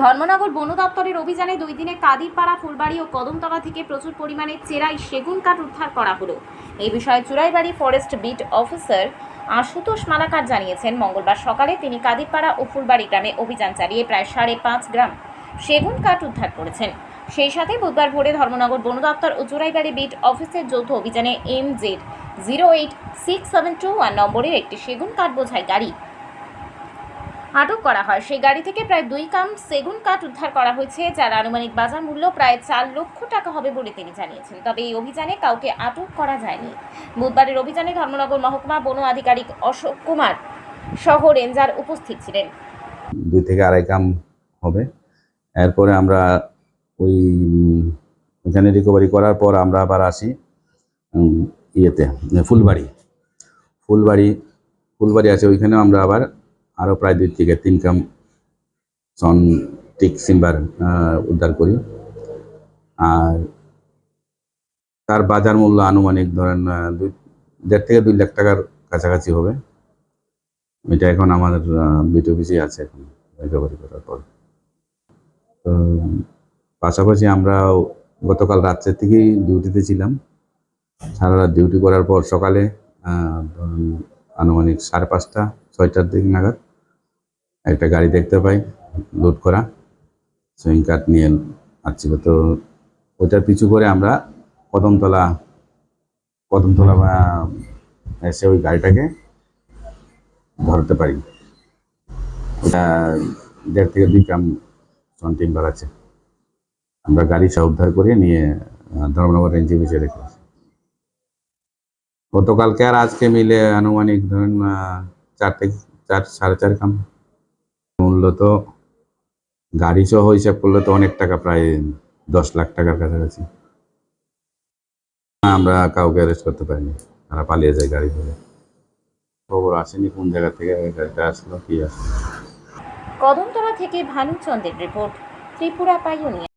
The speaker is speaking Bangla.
ধর্মনগর বন দপ্তরের অভিযানে দুই দিনে কাদিরপাড়া, ফুলবাড়ি ও কদমতলা থেকে প্রচুর পরিমাণে চেরাই সেগুন কাঠ উদ্ধার করা হলো। এই বিষয়ে Churaibari forest beat officer Ashutosh Malakar জানিয়েছেন, মঙ্গলবার সকালে তিনি কাদিরপাড়া ও ফুলবাড়ি গ্রামে অভিযান চালিয়ে প্রায় সাড়ে পাঁচ গ্রাম সেগুন কাঠ উদ্ধার করেছেন। সেই সাথে বুধবার ভোরে ধর্মনগর বন দপ্তর ও চুরাইবাড়ি বিট অফিসের যৌথ অভিযানে M Z zero eight six seven two one নম্বরের একটি সেগুন কাঠ বোঝাই গাড়ি আটক করা হয়। সেই গাড়ি থেকে প্রায় দুই কাম সেগুন কাঠ উদ্ধার করা হয়েছে, যার আনুমানিক বাজার মূল্য প্রায় চার লক্ষ টাকা হবে বলে তিনি জানিয়েছেন। তবে এই অভিযানে কাউকে আটক করা যায়নি। বুধবারের অভিযানে ধর্মনগর মহকুমা বন আধিকারিক অশোক কুমার সহ রেঞ্জার উপস্থিত ছিলেন। দুই থেকে আড়াই কাম হবে। এরপরে আমরা ওই ওইখানে রিকভারি করার পর আমরা আবার আসি ইয়েতে, ফুলবাড়ি। ফুলবাড়ি ফুলবাড়ি আছে ওইখানেও আমরা আবার আরও প্রায় দুই থেকে তিন গ্রাম সন টিক সিম্বার উদ্ধার করি। আর তার বাজার মূল্য আনুমানিক ধরেন দুই, দেড় থেকে দুই লাখ টাকার কাছাকাছি হবে। এটা এখন আমাদের বিট অফিসে আছে এখন রিকভারি করার পর। পাশাপাশি আমরা গতকাল রাত্রে থেকেই ডিউটিতে ছিলাম। সারা রাত ডিউটি করার পর সকালে আনুমানিক সাড়ে পাঁচটা, ছয়টার দিক নাগাদ একটা গাড়ি দেখতে পাই লোড করা সুইং কাট নিয়ে আসছিল তো ওইটার পিছু করে আমরা কদমতলা কদমতলা বা এসে ওই গাড়িটাকে ধরতে পারি। ওটা দেড় থেকে দুই সন টিম্বার আছে। আমরা গাড়ি সহ উদ্ধার করে নিয়ে ধর্মনগর রেঞ্জে বেঁচে রেখেছি গতকালকে আর আজকে মিলে আনুমানিক ধরেন চার থেকে চার, সাড়ে চার গ্রাম মূল্য তো গাড়ি সহ হিসাব করলে তো অনেক টাকা, প্রায় দশ লাখ টাকার কাছাকাছি। আমরা কাউকে অ্যারেস্ট করতে পারিনি। তারা পালিয়ে যায় গাড়ি ধরে। খবর আসেনি কোন জায়গা থেকে, গাড়িটা আসলো, কি আসলো। কদমতলা থেকে ভানুচন্দ্রের রিপোর্ট, ত্রিপুরা পাইওনিয়া